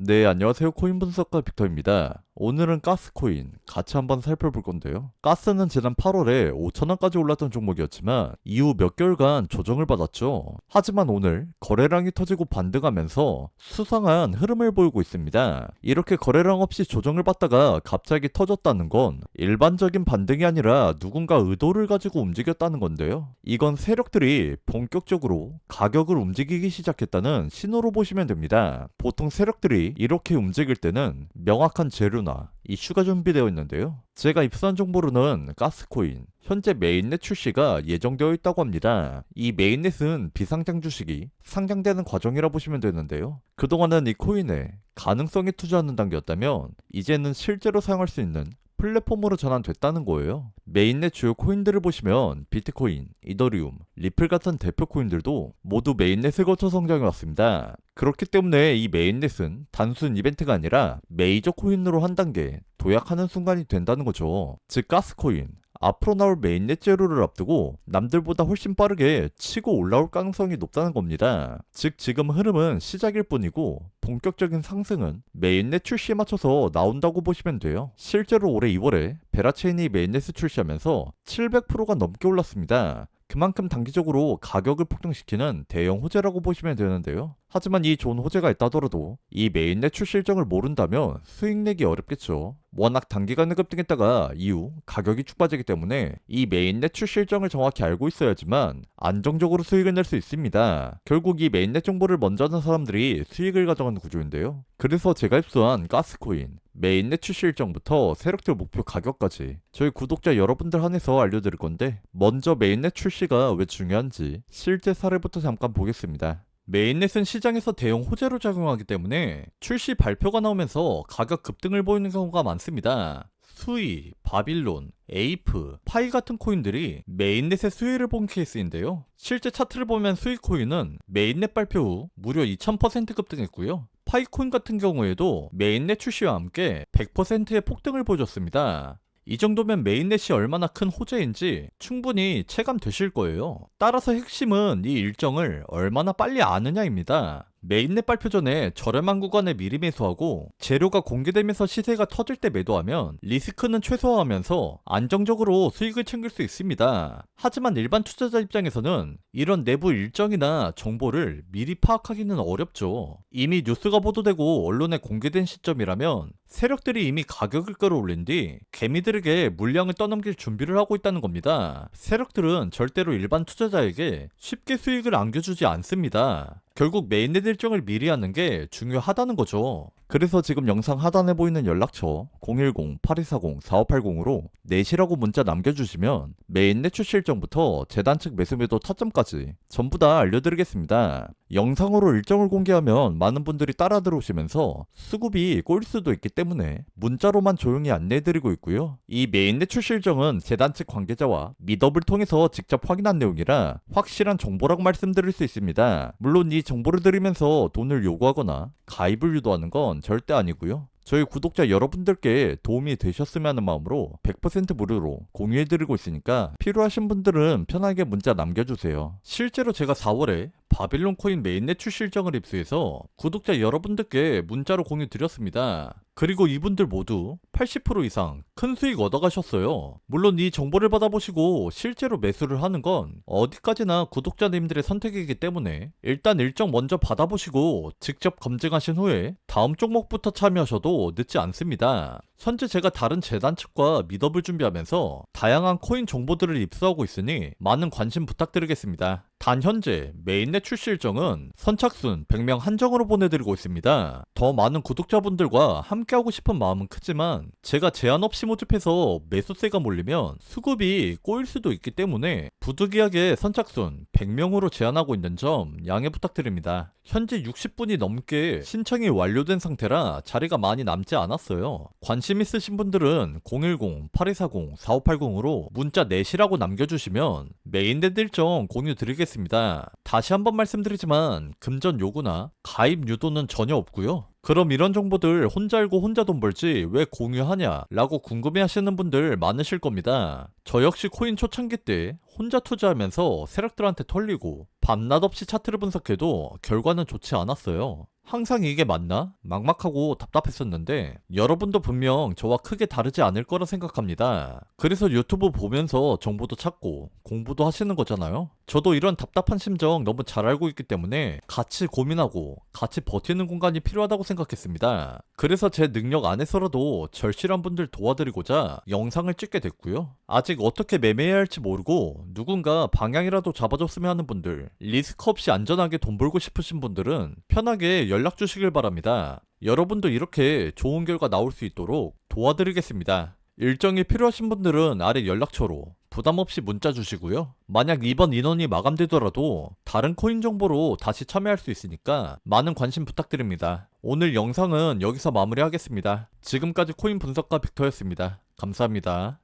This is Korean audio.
네, 안녕하세요. 코인 분석가 빅터입니다. 오늘은 가스코인 같이 한번 살펴볼 건데요. 가스는 지난 8월에 5천원까지 올랐던 종목이었지만 이후 몇 개월간 조정을 받았죠. 하지만 오늘 거래량이 터지고 반등하면서 수상한 흐름을 보이고 있습니다. 이렇게 거래량 없이 조정을 받다가 갑자기 터졌다는 건 일반적인 반등이 아니라 누군가 의도를 가지고 움직였다는 건데요. 이건 세력들이 본격적으로 가격을 움직이기 시작했다는 신호로 보시면 됩니다. 보통 세력들이 이렇게 움직일 때는 명확한 재료나 이슈가 준비되어 있는데요. 제가 입수한 정보로는 가스코인, 현재 메인넷 출시가 예정되어 있다고 합니다. 이 메인넷은 비상장 주식이 상장되는 과정이라 보시면 되는데요. 그동안은 이 코인에 가능성에 투자하는 단계였다면 이제는 실제로 사용할 수 있는 플랫폼으로 전환됐다는 거예요. 메인넷 주요 코인들을 보시면 비트코인, 이더리움, 리플 같은 대표 코인들도 모두 메인넷을 거쳐 성장해 왔습니다. 그렇기 때문에 이 메인넷은 단순 이벤트가 아니라 메이저 코인으로 한 단계 도약하는 순간이 된다는 거죠. 즉 가스코인, 앞으로 나올 메인넷 제로를 앞두고 남들보다 훨씬 빠르게 치고 올라올 가능성이 높다는 겁니다. 즉 지금 흐름은 시작일 뿐이고 본격적인 상승은 메인넷 출시에 맞춰서 나온다고 보시면 돼요. 실제로 올해 2월에 베라체인이 메인넷을 출시하면서 700%가 넘게 올랐습니다. 그만큼 단기적으로 가격을 폭등시키는 대형 호재라고 보시면 되는데요. 하지만 이 좋은 호재가 있다더라도 이 메인넷 출시 일정을 모른다면 수익 내기 어렵겠죠. 워낙 단기간에 급등했다가 이후 가격이 쭉 빠지기 때문에 이 메인넷 출시 일정을 정확히 알고 있어야지만 안정적으로 수익을 낼 수 있습니다. 결국 이 메인넷 정보를 먼저 아는 사람들이 수익을 가져가는 구조인데요. 그래서 제가 입수한 가스코인, 메인넷 출시 일정부터 세력들 목표 가격까지 저희 구독자 여러분들 한해서 알려드릴 건데 먼저 메인넷 출시가 왜 중요한지 실제 사례부터 잠깐 보겠습니다. 메인넷은 시장에서 대형 호재로 작용하기 때문에 출시 발표가 나오면서 가격 급등을 보이는 경우가 많습니다. 수이, 바빌론, 에이프, 파이 같은 코인들이 메인넷의 수혜를 본 케이스인데요. 실제 차트를 보면 수이 코인은 메인넷 발표 후 무려 2000% 급등했고요. 파이코인 같은 경우에도 메인넷 출시와 함께 100%의 폭등을 보여줬습니다. 이 정도면 메인넷이 얼마나 큰 호재인지 충분히 체감되실 거예요. 따라서 핵심은 이 일정을 얼마나 빨리 아느냐입니다. 메인넷 발표 전에 저렴한 구간에 미리 매수하고 재료가 공개되면서 시세가 터질 때 매도하면 리스크는 최소화하면서 안정적으로 수익을 챙길 수 있습니다. 하지만 일반 투자자 입장에서는 이런 내부 일정이나 정보를 미리 파악하기는 어렵죠. 이미 뉴스가 보도되고 언론에 공개된 시점이라면 세력들이 이미 가격을 끌어올린 뒤 개미들에게 물량을 떠넘길 준비를 하고 있다는 겁니다. 세력들은 절대로 일반 투자자에게 쉽게 수익을 안겨주지 않습니다. 결국 메인넷 일정을 미리 하는 게 중요하다는 거죠. 그래서 지금 영상 하단에 보이는 연락처 010-8240-4580으로 내시라고 문자 남겨주시면 메인넷 출시 일정부터 재단 측 매수 매도 타점까지 전부 다 알려드리겠습니다. 영상으로 일정을 공개하면 많은 분들이 따라 들어오시면서 수급이 꼬일 수도 있기 때문에 문자로만 조용히 안내해드리고 있고요. 이 메인넷 출시 일정은 재단 측 관계자와 미더블 통해서 직접 확인한 내용이라 확실한 정보라고 말씀드릴 수 있습니다. 물론 이 정보를 드리면서 돈을 요구하거나 가입을 유도하는 건 절대 아니고요. 저희 구독자 여러분들께 도움이 되셨으면 하는 마음으로 100% 무료로 공유해드리고 있으니까 필요하신 분들은 편하게 문자 남겨주세요. 실제로 제가 4월에 바빌론 코인 메인넷 출시 일정을 입수해서 구독자 여러분들께 문자로 공유 드렸습니다. 그리고 이분들 모두 80% 이상 큰 수익 얻어가셨어요. 물론 이 정보를 받아보시고 실제로 매수를 하는 건 어디까지나 구독자님들의 선택이기 때문에 일단 일정 먼저 받아보시고 직접 검증하신 후에 다음 종목부터 참여하셔도 늦지 않습니다. 현재 제가 다른 재단 측과 미더블 준비하면서 다양한 코인 정보들을 입수하고 있으니 많은 관심 부탁드리겠습니다. 단 현재 메인넷 출시 일정은 선착순 100명 한정으로 보내드리고 있습니다. 더 많은 구독자분들과 함께하고 싶은 마음은 크지만 제가 제한 없이 모집해서 매수세가 몰리면 수급이 꼬일 수도 있기 때문에 부득이하게 선착순 100명으로 제한하고 있는 점 양해 부탁드립니다. 현재 60분이 넘게 신청이 완료된 상태라 자리가 많이 남지 않았어요. 관심 있으신 분들은 010-8240-4580으로 문자 내시라고 남겨주시면 메인넷 일정 공유 드리겠습니다. 다시 한번 말씀드리지만 금전 요구나 가입 유도는 전혀 없고요. 그럼 이런 정보들 혼자 알고 혼자 돈 벌지 왜 공유하냐? 라고 궁금해 하시는 분들 많으실 겁니다. 저 역시 코인 초창기 때 혼자 투자하면서 세력들한테 털리고 밤낮 없이 차트를 분석해도 결과는 좋지 않았어요. 항상 이게 맞나? 막막하고 답답했었는데 여러분도 분명 저와 크게 다르지 않을 거라 생각합니다. 그래서 유튜브 보면서 정보도 찾고 공부도 하시는 거잖아요. 저도 이런 답답한 심정 너무 잘 알고 있기 때문에 같이 고민하고 같이 버티는 공간이 필요하다고 생각했습니다. 그래서 제 능력 안에서라도 절실한 분들 도와드리고자 영상을 찍게 됐고요. 아직 어떻게 매매해야 할지 모르고 누군가 방향이라도 잡아줬으면 하는 분들, 리스크 없이 안전하게 돈 벌고 싶으신 분들은 편하게 연락 주시길 바랍니다. 여러분도 이렇게 좋은 결과 나올 수 있도록 도와드리겠습니다. 일정이 필요하신 분들은 아래 연락처로 부담 없이 문자 주시고요. 만약 이번 인원이 마감되더라도 다른 코인 정보로 다시 참여할 수 있으니까 많은 관심 부탁드립니다. 오늘 영상은 여기서 마무리하겠습니다. 지금까지 코인 분석가 빅터였습니다. 감사합니다.